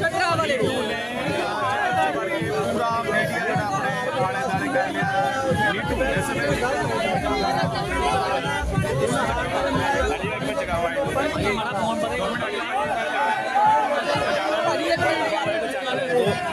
ਛੱਡਰਾ ਵਾਲੇ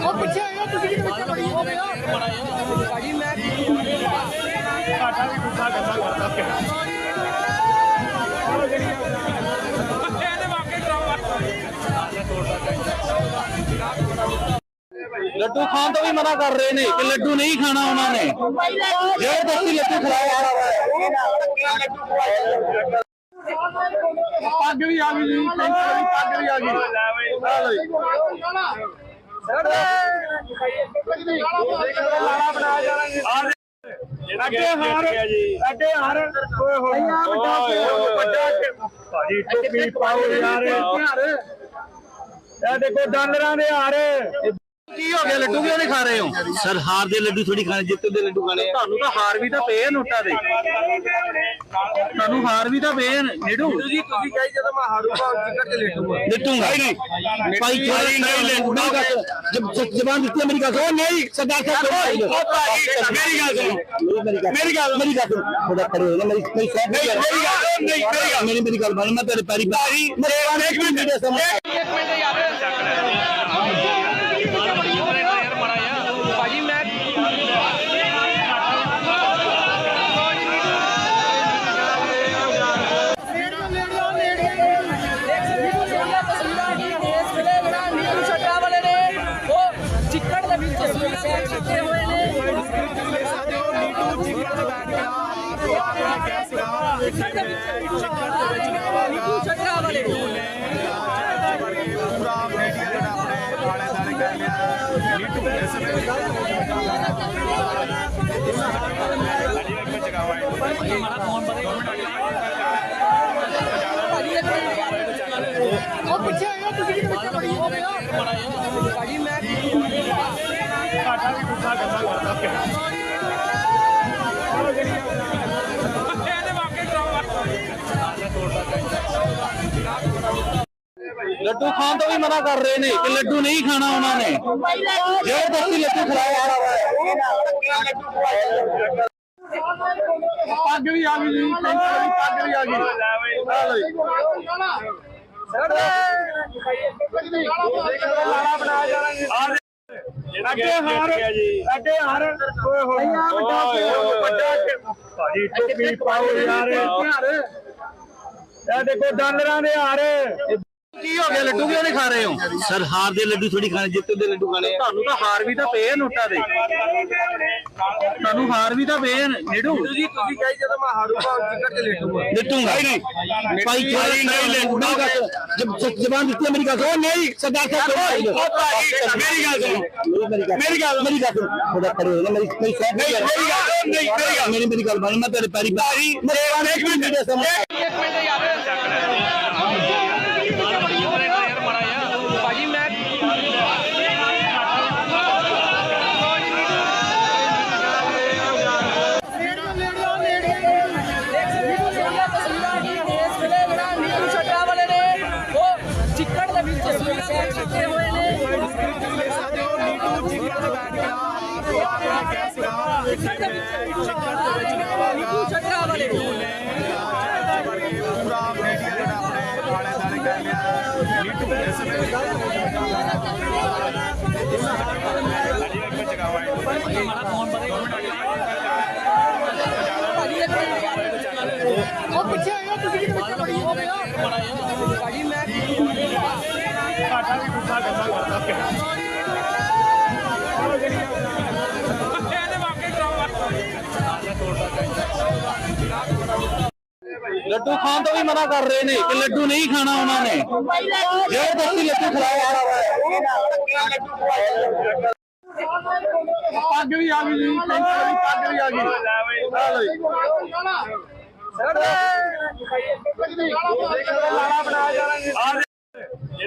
ਉਹ ਪਿੱਛੇ ਆਇਓ ਤੁਸੀਂ ਲੱਡੂ ਖਾਣ ਤੋਂ ਵੀ ਮਨਾ ਕਰ ਰਹੇ ਨੇ ਕਿ ਲੱਡੂ ਨਹੀਂ ਖਾਣਾ ਉਹਨਾਂ ਨੇ। ਜਿਹੜੇ ਦੋਸਤੀ ਲੱਡੂ ਪੱਗ ਵੀ ਆ ਗਈ ਜੀ ਪੈਂਟਰ ਦੀ ਪੱਗ ਵੀ ਆ ਗਈ। ਆ ਲਓ ਜੀ। ਅੱਗੇ ਹਾਰ ਅੱਗੇ ਹਾਰ। ਓਏ ਹੋਏ। ਵੱਡਾ ਭਾਜੀ ਟੋਪੀ ਪਾਓ ਯਾਰ। ਇਹ ਦੇਖੋ ਡਾਲਰਾਂ ਦੇ ਹਾਰ। ਕੀ ਹੋ ਗਿਆ ਲੱਡੂ ਕਿਉਂ ਨਹੀਂ ਖਾ ਰਹੇ ਹੋ ਸਰ ਹਾਰ ਦੇ ਲੱਡੂ ਥੋੜੀ ਖਾਣੇ ਜਿੱਤ ਦੇ ਲੱਡੂ ਖਾਣੇ ਆ। ਤੁਹਾਨੂੰ ਤਾਂ ਹਾਰ ਵੀ ਤਾਂ ਪਏ ਆ ਨੋਟਾਂ ਦੇ ਤੁਹਾਨੂੰ ਹਾਰ ਵੀ ਤਾਂ ਪਏ ਆ ਨੇੜੂ ਜੀ ਤੁਸੀਂ ਕਹੀ ਜਦੋਂ ਮੈਂ ਹਾਰੂਗਾ ਟਿਕਟ ਤੇ ਲੇਟੂਗਾ ਲਿਟੂਗਾ ਨਹੀਂ ਭਾਈ ਥੋੜੀ ਨਹੀਂ ਲੈਂਦਾ ਜਬ ਜ਼ਬਾਨ ਦਿੱਤੀ ਹੈ ਮੇਰੀ ਗੱਲ ਸੁਣੋ ਨਹੀਂ ਸਰਦਾਰ ਸਾਹਿਬ ਮੇਰੀ ਗੱਲ ਸੁਣੋ ਮੇਰੀ ਗੱਲ ਮੇਰੀ ਗੱਲ ਮੇਰੀ ਗੱਲ ਸੁਣੋ ਥੋੜਾ ਖੜੇ ਹੋ ਜਾ ਮੇਰੀ ਮੇਰੀ ਸੌ ਮੇਰੀ ਗੱਲ ਨਹੀਂ ਮੇਰੀ ਗੱਲ ਮੇਰੀ ਮੇਰੀ ਗੱਲ ਮੰਨ ਮੈਂ ਤੇਰੇ ਪੈਰੀ ਪੈਰੀ ਮੇਰੇ ਇੱਕ ਮਿੰਟ ਦੇ ਛੱਡਰਾ ਵਾਲੇ ਭਾਜੀ ਇੱਕ ਮਿੰਟ। ਉਹ ਪਿੱਛੇ ਆਇਓ ਤੁਸੀਂ ਕਿਹਦੇ ਪਿੱਛੇ ਪੜੀ ਹੋ ਗਿਆ ਭਾਜੀ, ਮੈਂ ਲੱਡੂ ਖਾਣ ਤੋਂ ਵੀ ਮਨਾ ਕਰ ਰਹੇ ਨੇ ਕਿ ਲੱਡੂ ਨਹੀਂ ਖਾਣਾ ਉਹਨਾਂ ਨੇ। ਜਿਹੜੇ ਦੋਸਤੀ ਲੱਡੂ ਖਿਲਾਇਆ ਪੱਗ ਵੀ ਆ ਗਈ ਜੀ ਪੱਗ ਵੀ ਆ ਗਈ। ਆ ਲਓ ਜੀ ਅੱਗੇ ਹਾਰ ਅੱਗੇ ਹਾਰ। ਓਏ ਹੋਏ। ਵੱਡਾ ਭਾਜੀ ਟੋਪੀ ਪਾਓ ਯਾਰ। ਇਹ ਦੇਖੋ ਡਾਲਰਾਂ ਦੇ ਹਾਰ। ਕੀ ਹੋ ਗਿਆ ਲੱਡੂ ਕਿਉਂ ਨਹੀਂ ਖਾ ਰਹੇ ਹੋ ਸਰ ਹਾਰ ਦੇ ਲੱਡੂ ਥੋੜੀ ਖਾਣੇ ਜਿੱਤ ਦੇ ਲੱਡੂ ਖਾਣੇ ਆ। ਤੁਹਾਨੂੰ ਤਾਂ ਹਾਰ ਵੀ ਤਾਂ ਪਏ ਆ ਨੋਟਾਂ ਦੇ ਤੁਹਾਨੂੰ ਹਾਰ ਵੀ ਤਾਂ ਪਏ ਆ ਨੇੜੂ ਜੀ ਤੁਸੀਂ ਕਹੀ ਜਦੋਂ ਮੈਂ ਹਾਰੂਗਾ ਟਿਕਟ ਤੇ ਲੇਟੂਗਾ ਲਿਟੂਗਾ ਨਹੀਂ ਭਾਈ ਨਹੀਂ ਲੈਂਦਾ ਜਬ ਜ਼ਬਾਨ ਦਿੱਤੀ ਹੈ ਮੇਰੀ ਗੱਲ ਸੁਣੋ ਨਹੀਂ ਸਰਦਾਰ ਸਾਹਿਬ ਮੇਰੀ ਗੱਲ ਸੁਣੋ ਮੇਰੀ ਗੱਲ ਮੇਰੀ ਗੱਲ ਸੁਣੋ ਥੋੜਾ ਖੜੇ ਹੋ ਜਾ ਮੇਰੀ ਮੇਰੀ ਸੌ ਮੇਰੀ ਗੱਲ ਨਹੀਂ ਮੇਰੀ ਗੱਲ ਮੇਰੀ ਮੇਰੀ ਗੱਲ ਮੰਨ ਮੈਂ ਤੇਰੇ ਪੈਰੀ ਪੈਰੀ ਮੇਰੇ ਇੱਕ ਮਿੰਟ ਦੇ ਸਮਝ ਭਾਜੀ ਉਹ ਪਿੱਛੇ ਆਇਓ ਤੁਸੀਂ ਕਿਹਦੇ ਪਿੱਛੇ ਪੜੀ ਹੋ? ਗਿਆ ਲੱਡੂ ਖਾਣ ਤੋਂ ਵੀ ਮਨਾ ਕਰ ਰਹੇ ਨੇ ਕਿ ਲੱਡੂ ਨਹੀਂ ਖਾਣਾ ਉਹਨਾਂ ਨੇ। ਜਿਹੜੇ ਦੋਸਤੀ ਲੱਡੂ ਖਿਲਾਇਆ ਪੱਗ ਵੀ ਆ ਗਈ ਜੀ ਪੈਂਟਰ ਦੀ ਪੱਗ ਵੀ ਆ ਗਈ। ਆ ਲਓ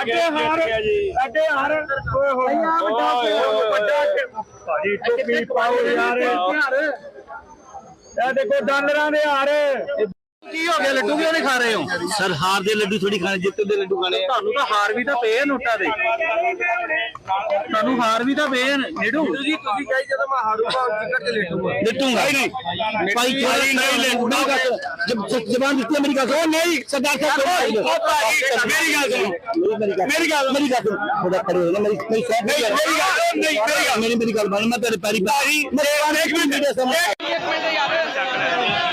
ਅੱਗੇ ਹਾਰ ਅੱਗੇ ਹਾਰ। ਓਏ ਹੋਏ। ਵੱਡਾ ਭਾਜੀ, ਟੋਪੀ ਪਾਓ ਯਾਰ। ਇਹ ਦੇਖੋ ਡਾਲਰਾਂ ਦੇ ਹਾਰ। ਕੀ ਹੋ ਗਿਆ ਲੱਡੂ ਕਿਉਂ ਨਹੀਂ ਖਾ ਰਹੇ ਹੋ ਸਰ ਹਾਰ ਦੇ ਲੱਡੂ ਥੋੜੀ ਖਾਣੇ ਜਿੱਤ ਦੇ ਲੱਡੂ ਖਾਣੇ ਤੁਹਾਨੂੰ ਤਾਂ ਹਾਰ ਵੀ ਤਾਂ ਪਏ ਆ ਨੋਟਾਂ ਦੇ ਤੁਹਾਨੂੰ ਹਾਰ ਵੀ ਤਾਂ ਪਏ ਆ ਨੇੜੂ ਜੀ ਤੁਸੀਂ ਕਹੀ ਜਦੋਂ ਮੈਂ ਹਾਰੂਗਾ ਟਿਕਟ ਤੇ ਲੇਟੂਗਾ ਲਿਟੂਗਾ ਨਹੀਂ ਭਾਈ ਥੋੜਾ ਨਹੀਂ ਲੈਂਦਾ ਜਬ ਜ਼ਬਾਨ ਦਿੱਤੀ ਮੇਰੀ ਗੱਲ ਸੁਣੋ ਨਹੀਂ ਸਰਦਾਰ ਸਾਹਿਬ ਉਹ ਭਾਈ, ਮੇਰੀ ਗੱਲ ਸੁਣੋ। ਮੇਰੀ ਗੱਲ ਮੇਰੀ ਗੱਲ ਮੇਰੀ ਗੱਲ ਸੁਣੋ ਥੋੜਾ ਖੜੇ ਹੋ ਨਾ ਮੇਰੀ ਮੇਰੀ ਸਾਹਿਬ ਨਹੀਂ, ਮੇਰੀ ਗੱਲ- ਨਹੀਂ, ਮੇਰੀ ਗੱਲ- ਮੇਰੀ ਮੇਰੀ ਗੱਲ ਮੰਨ ਮੈਂ ਤੇਰੇ ਪੈਰੀ ਭਾਈ, ਮੇਰੇ ਇੱਕ ਮਿੰਟ ਇੱਕ ਮਿੰਟ ਯਾਰ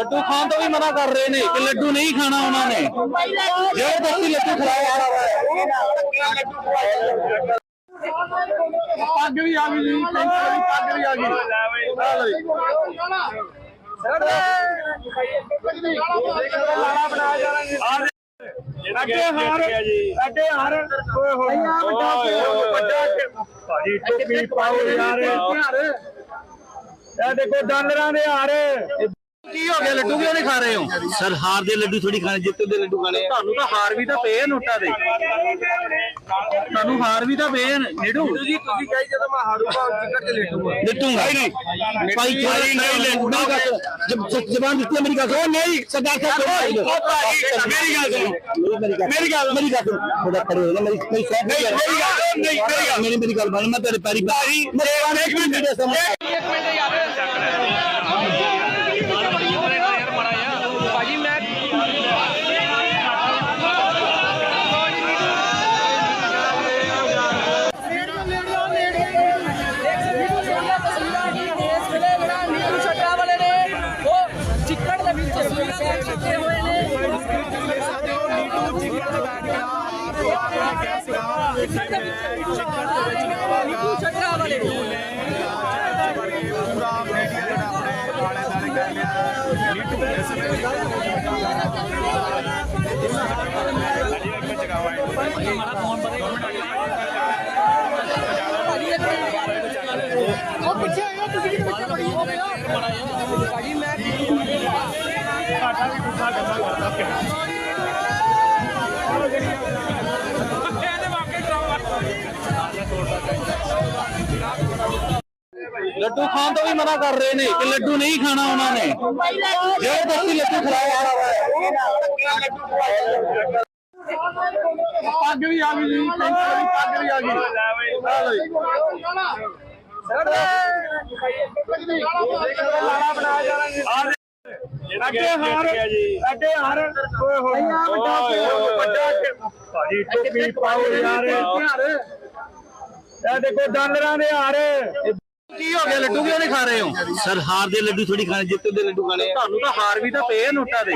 ਲੱਡੂ ਖਾਣ ਤੋਂ ਵੀ ਮਨਾ ਕਰ ਰਹੇ ਨੇ ਕਿ ਲੱਡੂ ਨਹੀਂ ਖਾਣਾ ਉਹਨਾਂ ਨੇ। ਜ਼ਬਰਦਸਤੀ ਲੱਡੂ ਖਿਲਾਇਆ ਪੱਗ ਵੀ ਆ ਗਈ ਜੀ ਪੈਂਚਰ ਦੀ ਪੱਗ ਵੀ ਆ ਗਈ। ਆ ਬਣਾ ਜਾਣਗੇ ਅੱਗੇ ਹਾਰ ਅੱਗੇ ਹਾਰ। ਓਏ ਹੋਏ। ਵੱਡਾ ਭਾਜੀ, ਟੋਪੀ ਪਾਓ ਯਾਰ। ਇਹ ਦੇਖੋ ਡਾਲਰਾਂ ਦੇ ਹਾਰ। ਕੀ ਹੋ ਗਿਆ ਲੱਡੂ ਕਿਉਂ ਨਹੀਂ ਖਾ ਰਹੇ ਹੋ ਸਰ ਹਾਰ ਦੇ ਲੱਡੂ ਥੋੜੀ ਖਾਣੇ ਜਿੱਤ ਦੇ ਲੱਡੂ ਖਾਣੇ ਤੁਹਾਨੂੰ ਤਾਂ ਹਾਰ ਵੀ ਤਾਂ ਪਏ ਆ ਨੋਟਾਂ ਦੇ ਤੁਹਾਨੂੰ ਹਾਰ ਵੀ ਤਾਂ ਪਏ ਆ ਨੇੜੂ ਜੀ ਤੁਸੀਂ ਕਹੀ ਜਦੋਂ ਮੈਂ ਹਾਰੂਗਾ ਟਿਕਟ ਤੇ ਲੇਟੂਗਾ ਲਿਟੂਗਾ ਨਹੀਂ ਭਾਈ ਥੋੜਾ ਨਹੀਂ ਲੈਂਦਾ ਜਬ ਜ਼ਬਾਨ ਦਿੱਤੀ ਹੈ ਮੇਰੀ ਗੱਲ ਸੁਣੋ ਨਹੀਂ ਸਰਦਾਰ ਸਾਹਿਬ ਉਹ ਭਾਈ, ਮੇਰੀ ਗੱਲ ਸੁਣੋ। ਮੇਰੀ ਗੱਲ ਮੇਰੀ ਗੱਲ ਮੇਰੀ ਗੱਲ ਸੁਣੋ ਥੋੜਾ ਖੜੇ ਹੋ ਨਾ ਮੇਰੀ ਮੇਰੀ ਸਾਹਿਬ ਨਹੀਂ, ਮੇਰੀ ਗੱਲ- ਨਹੀਂ, ਮੇਰੀ ਗੱਲ- ਮੇਰੀ ਮੇਰੀ ਗੱਲ ਮੰਨ ਮੈਂ ਤੇਰੇ ਪੈਰੀ ਭਾਈ, ਮੇਰੇ ਇੱਕ ਮਿੰਟ ਇੱਕ ਮਿੰਟ ਯਾਰ ਉਹ ਪਿੱਛੇ ਆਇਓ ਤੁਸੀਂ ਪਿੱਛੇ ਪੜੀ ਹੋ? ਹੋ ਭਾਜੀ ਮੈਂ ਲੱਡੂ ਖਾਣ ਤੋਂ ਵੀ ਮਨਾ ਕਰ ਰਹੇ ਨੇ ਕਿ ਲੱਡੂ ਨਹੀਂ ਖਾਣਾ ਉਹਨਾਂ ਨੇ। ਜ਼ਬਰਦਸਤੀ ਲੱਡੂ ਖਿਲਾਇਆ ਪੱਗ ਵੀ ਆ ਗਈ ਜੀ ਪੈਂਚਰ ਦੀ ਪੱਗ ਵੀ ਆ ਗਈ। ਆ ਲਓ ਜੀ। ਅੱਗੇ ਹਾਰ ਅੱਗੇ ਹਾਰ। ਓਏ ਹੋਏ। ਵੱਡਾ ਭਾਜੀ ਟੋਪੀ ਪਾਓ ਯਾਰ। ਇਹ ਦੇਖੋ ਡਾਲਰਾਂ ਦੇ ਹਾਰ। ਕੀ ਹੋ ਗਿਆ? ਲੱਡੂ ਕਿਉਂ ਨਹੀਂ ਖਾ ਰਹੇ ਹੋ? ਸਰ ਹਾਰ ਦੇ ਲੱਡੂ ਥੋੜੀ ਖਾਣੇ ਜਿੱਤ ਦੇ ਲੱਡੂ ਖਾਣੇ ਤੁਹਾਨੂੰ ਤਾਂ ਹਾਰ ਵੀ ਤਾਂ ਪਏ ਆ ਨੋਟਾਂ ਦੇ।